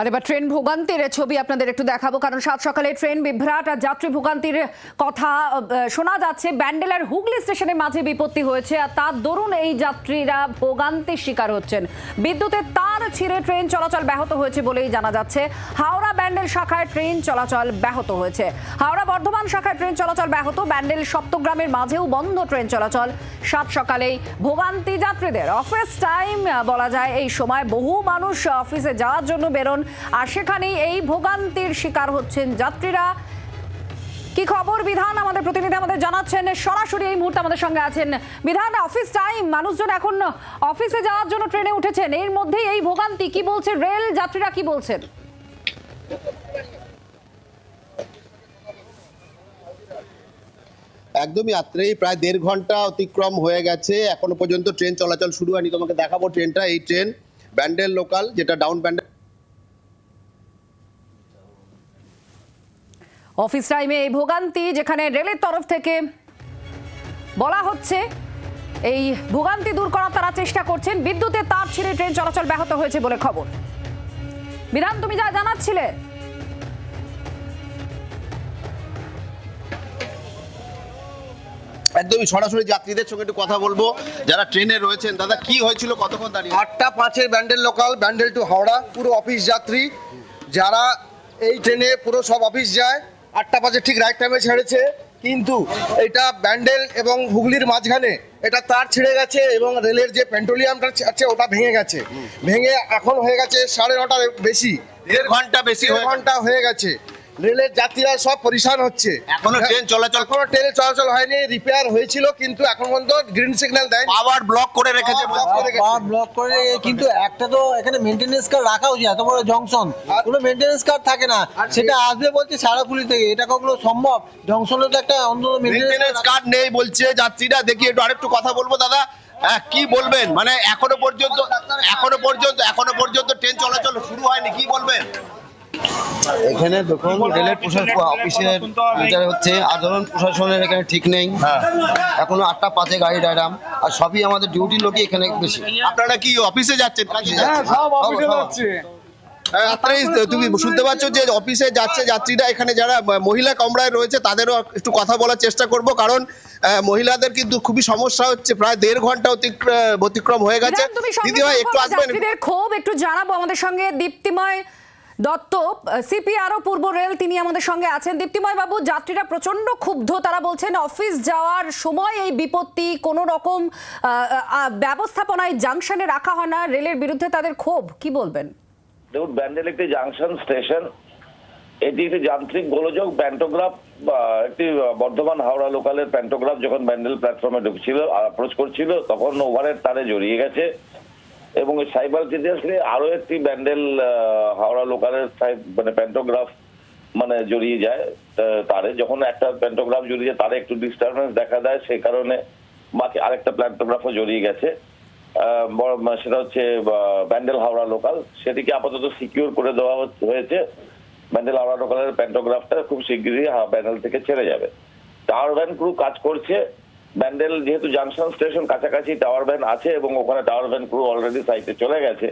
আর এবার ট্রেন ভোগান্তির ছবি আপনাদের একটু দেখাবো, কারণ সাত সকালে ট্রেন বিভ্রাট আর যাত্রী ভোগান্তির কথা শোনা যাচ্ছে। ব্যান্ডেলার হুগলি স্টেশনের মাঝে বিপত্তি হয়েছে আর তার দরুন এই যাত্রীরা ভোগান্তির শিকার হচ্ছেন। বিদ্যুতের তার ছিঁড়ে ট্রেন চলাচল ব্যাহত হয়েছে বলেই জানা যাচ্ছে। হাওড়া ব্যান্ডেল শাখায় ট্রেন চলাচল ব্যাহত হয়েছে। হাওড়া বর্ধমান শাখায় ট্রেন চলাচল ব্যাহত। ব্যান্ডেল সপ্তগ্রামের মাঝেও বন্ধ ট্রেন চলাচল। সাত সকালেই ভোগান্তি যাত্রীদের অফিস টাইম বলা যায় এই সময় বহু মানুষ অফিসে যাওয়ার জন্য বেরোন। আর সেখানেই এই ভোগান্তির শিকার হচ্ছেন যাত্রীরা। কি খবর? বিধান আমাদের প্রতিনিধি আমাদের জানাচ্ছেন, সরাসরি এই মুহূর্তে আমাদের সঙ্গে আছেন বিধান অফিস টাইম। মানুষজন এখন অফিসে যাওয়ার জন্য ট্রেনে উঠেছেন। এর মধ্যেই এই ভোগান্তি, কি বলছে রেল যাত্রীরা, কি বলছেন? একদমই রাত্রেই প্রায় দেড় ঘণ্টা অতিক্রম হয়ে গেছে। এখনও পর্যন্ত ট্রেন চলাচল শুরু হয়নি। তোমাকে দেখাবো ট্রেনটা। এই ট্রেন ব্যান্ডেল লোকাল, যেটা ডাউন ব্যান্ডেল অফিস টাইমে এই ভোগান্তি, যেখানে রেলের তরফ থেকে বলা হচ্ছে, এই ভোগান্তি দূর করার তারা চেষ্টা করছেন। বিদ্যুতের তার ছিঁড়ে ট্রেন চলাচল ব্যাহত হয়েছে বলে খবর। বিধান তুমি যা জানাচ্ছিলে। একদমই সরাসরি যাত্রীদের সঙ্গে একটু কথা বলব। যারা ট্রেনে রয়েছেন দাদা কি হয়েছিল? কতক্ষণ দাঁড়িয়ে? আটটা পাঁচের ব্যান্ডেল লোকাল ব্যান্ডেল টু হাওড়া পুরো অফিস যাত্রী। যারা এই ট্রেনে পুরো সব অফিস যায় আটটা পাঁচে ঠিক রাইট টাইমে ছেড়েছে কিন্তু এটা ব্যান্ডেল এবং হুগলির মাঝখানে এটা তার ছিঁড়ে গেছে এবং রেলের যে পেট্রোলিয়ামটা আছে ওটা ভেঙে গেছে। ভেঙে এখন হয়ে গেছে সাড়ে নটার বেশি। দেড় ঘণ্টা বেশি ঘণ্টা হয়ে গেছে। রেলের যাত্রীরা সব পরিশান হচ্ছে। এখনও ট্রেন চলাচল কোনো ট্রেনে চলাচল হয়নি রিপেয়ার হয়েছিল কিন্তু এখন পর্যন্ত গ্রিন সিগন্যাল দেয় পাওয়ার ব্লক করে রেখেছে করে গেছে। ব্লক করে কিন্তু একটা তো এখানে মেনটেনেন্স কার্ড রাখা উচিত এত বড় জংশন কোনো মেনটেনেন্স কার্ড থাকে না। সেটা আসবে বলছে সারাপুলি থেকে এটা কখনো সম্ভব? জংশনে তো একটা অন্তত মেনটেনেন্স মেনটেনেন্স কার্ড নেই বলছে যাত্রীরা। দেখি একটু আরেকটু কথা বলব দাদা। হ্যাঁ, কি বলবেন? মানে এখনও পর্যন্ত এখনও পর্যন্ত এখনও পর্যন্ত ট্রেন চলাচল শুরু হয়নি কি বলবেন? এখানে দেখুন রেলের প্রশাসন অফিসের বিচার হচ্ছে আন্দোলন প্রশাসনের এখানে ঠিক নেই। এখনও আটটা পাঁচে গাড়ি ডাইরাম আর সবই আমাদের ডিউটির লোকই এখানে বেশি। আপনারা কি অফিসে যাচ্ছেন? সব অফিসে যাচ্ছে। হ্যাঁ, রাত্রেই তুমি শুনতে পাচ্ছ যে অফিসে যাচ্ছে যাত্রীরা এখানে যারা মহিলা কামরায় রয়েছে তাদেরও একটু কথা বলার চেষ্টা করব কারণ মহিলাদের কিন্তু খুবই সমস্যা হচ্ছে প্রায় দেড় ঘণ্টা অতিক্র- অতিক্রম হয়ে গেছে। দিদি ভাই একটু আসবেন? ক্ষোভ একটু জানাব আমাদের সঙ্গে দীপ্তিময় দত্ত সিপিআরও পূর্ব রেল, তিনি আমাদের সঙ্গে আছেন। দীপ্তিময় বাবু, যাত্রীরা প্রচণ্ড ক্ষুব্ধ, তারা বলছেন, অফিস যাওয়ার সময় এই বিপত্তি কোনো রকম ব্যবস্থাপনায় জাংশনে রাখা হয় না। রেলের বিরুদ্ধে তাদের ক্ষোভ, কি বলবেন? দেখুন, ব্যান্ডেল একটি জাংশন স্টেশন। এটি একটি যান্ত্রিক গোলযোগ, প্যান্টোগ্রাফ একটি বর্ধমান হাওড়া লোকালের প্যান্টোগ্রাফ, যখন ব্যান্ডেল প্ল্যাটফর্মে ঢুকছিল অ্যাপ্রোচ করছিল, তখন ওভারের তারে জড়িয়ে গেছে। এবং সাইবালটিনিয়াসলি আরও একটি ব্যান্ডেল হাওড়া লোকালের মানে প্যান্টোগ্রাফ মানে জড়িয়ে যায় তারে। যখন একটা প্যান্টোগ্রাফ জড়িয়ে যায়, তারে একটু ডিস্টারবেন্স দেখা দেয় সেই কারণে বাকি আরেকটা প্যান্টোগ্রাফও জড়িয়ে গেছে। মানে সেটা হচ্ছে ব্যান্ডেল হাওড়া লোকাল। সেটিকে আপাতত সিকিউর করে দেওয়া হয়েছে। ব্যান্ডেল হাওড়া লোকালের প্যান্টোগ্রাফটা খুব শিগগিরই, হা- ব্যান্ডেল থেকে ছেড়ে যাবে। টাওয়ার ভ্যান ক্রু কাজ করছে। ব্যান্ডেল যেহেতু জাংশন স্টেশন কাছাকাছি টাওয়ার ভ্যান আছে এবং ওখানে টাওয়ার ভ্যান ক্রু অলরেডি সাইটে চলে গেছে।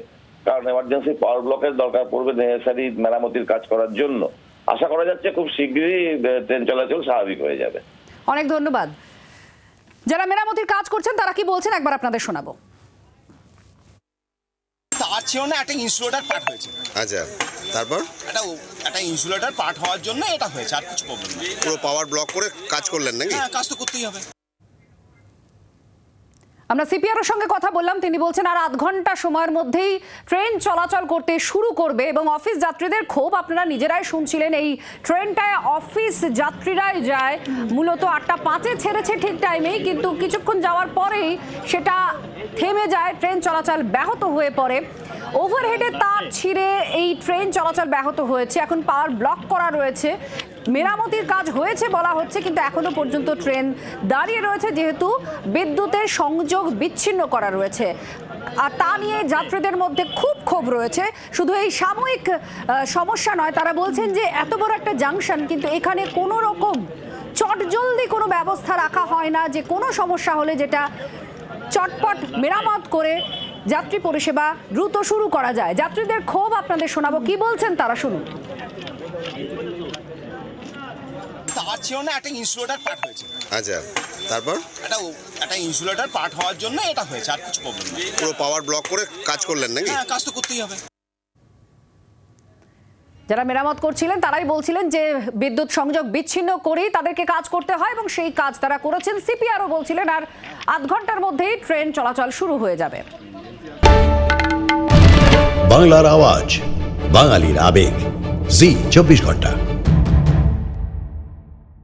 কারণ এমার্জেন্সি পাওয়ার ব্লকের দরকার পড়বে নেহেসারি মেরামতির কাজ করার জন্য। আশা করা যাচ্ছে খুব শিগগিরই আহ, ট্রেন চলাচল স্বাভাবিক হয়ে যাবে। অনেক ধন্যবাদ। যারা মেরামতির কাজ করছেন তারা কি বলছেন? একবার আপনাদের শোনাবো। তার ছিল না একটা ইনসুলেটার পার্ট হয়েছে। আচ্ছা তারপর? একটা একটা ইনসুলেটার পার্ট হওয়ার জন্য এটা হয়েছে আর কিছু প্রবলেম পুরো পাওয়ার ব্লক করে কাজ করলেন নাকি? হ্যাঁ কাজ তো করতেই হবে। আমরা সিপিআর সঙ্গে কথা বললাম, তিনি বলছেন, আর আধ ঘণ্টা সময়ের মধ্যেই ট্রেন চলাচল করতে শুরু করবে এবং অফিস যাত্রীদের ক্ষোভ আপনারা নিজেরাই শুনছিলেন। এই ট্রেনটায় অফিস যাত্রীরাই যায়, মূলত আটটা পাঁচে ছেড়েছে ঠিক টাইমেই, কিন্তু কিছুক্ষণ যাওয়ার পরেই সেটা থেমে যায়, ট্রেন চলাচল ব্যাহত হয়ে পড়ে। ওভারহেডে তার ছিঁড়ে এই ট্রেন চলাচল ব্যাহত হয়েছে। এখন পাওয়ার ব্লক করা রয়েছে। মেরামতির কাজ হয়েছে বলা হচ্ছে, কিন্তু এখনও পর্যন্ত ট্রেন দাঁড়িয়ে রয়েছে, যেহেতু বিদ্যুতের সংযোগ বিচ্ছিন্ন করা রয়েছে। আর তা নিয়ে যাত্রীদের মধ্যে খুব ক্ষোভ রয়েছে। শুধু এই সাময়িক সমস্যা নয়, তারা বলছেন যে এত বড় একটা জাংশন, কিন্তু এখানে কোনো রকম চটজলদি কোনো ব্যবস্থা রাখা হয় না, যে কোনো সমস্যা হলে যেটা চটপট মেরামত করে যাত্রী পরিষেবা দ্রুত শুরু করা যায়। যাত্রীদের ক্ষোভ আপনাদের শোনাবো, কি বলছেন তারা শুনুন। তার ছিল না একটা ইনসুলেটার পার্ট হয়েছে। আচ্ছা তারপর? একটা একটা ইনসুলেটার পার্ট হওয়ার জন্য এটা হয়েছে আর কিছু প্রবলেম নেই। পুরো পাওয়ার ব্লক করে কাজ করলেন নাকি? হ্যাঁ কাজ তো করতেই হবে। যারা মেরামত করছিলেন তারাই বলছিলেন যে বিদ্যুৎ সংযোগ বিচ্ছিন্ন করেই তাদেরকে কাজ করতে হয় এবং সেই কাজ তারা করেছেন। সিপিআরও বলছিলেন আর আধ ঘণ্টার মধ্যেই ট্রেন চলাচল শুরু হয়ে যাবে। বাংলার আওয়াজ বাঙালির আবেগ। জি চব্বিশ ঘণ্টা।